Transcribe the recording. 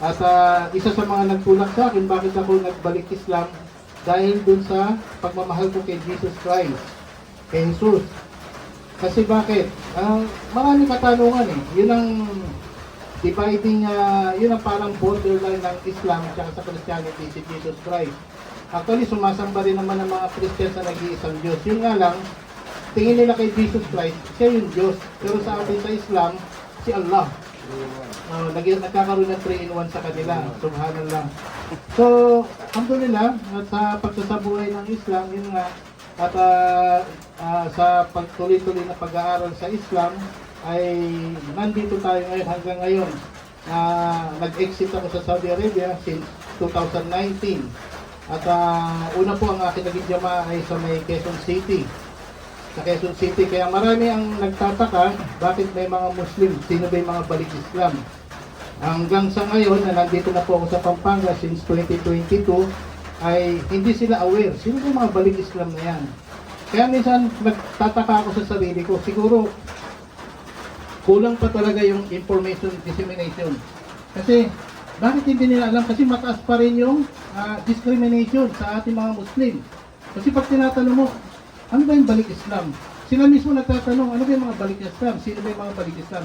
At ah, isa sa mga nagtulak sa akin, bakit ako nagbalik Islam? Dahil dun sa pagmamahal ko kay Jesus Christ, kay Jesus. Kasi bakit? Ah, marami katanungan eh. Yun ang dividing, ah, yun ang parang borderline ng Islam at sa Christianity, si Jesus Christ. Actually, sumasamba rin naman ng mga Christians na nag-iisang Diyos. Yun nga lang, tingin nila kay Jesus Christ, siya yung Diyos. Pero sa atin sa Islam, si Allah. Uh, nag nagkakaroon ng 3 in 1 sa kanila. Subhanallah. So, alhamdulillah, at sa pagsasabuhay ng Islam, yun nga, at ah, ah, sa pagtuloy-tuloy na pag-aaral sa Islam, ay nandito tayo ngayon hanggang ngayon. Ah, nag-exit ako sa Saudi Arabia since 2019. At ah, una po ang aking naging jama ay sa may Quezon City sa Quezon City. Kaya marami ang nagtataka bakit may mga Muslim, sino ba yung mga balik Islam. Hanggang sa ngayon na nandito na po ako sa Pampanga since 2022 ay hindi sila aware. Sino yung mga balik Islam na yan? Kaya minsan nagtataka ako sa sarili ko, siguro kulang pa talaga yung information dissemination. Kasi bakit hindi nila alam? Kasi mataas pa rin yung ah, discrimination sa ating mga Muslim. Kasi pag tinatanong mo, ano ba yung balik Islam? Sila mismo nagtatanong, ano ba yung mga balik Islam? Sino ba yung mga balik Islam?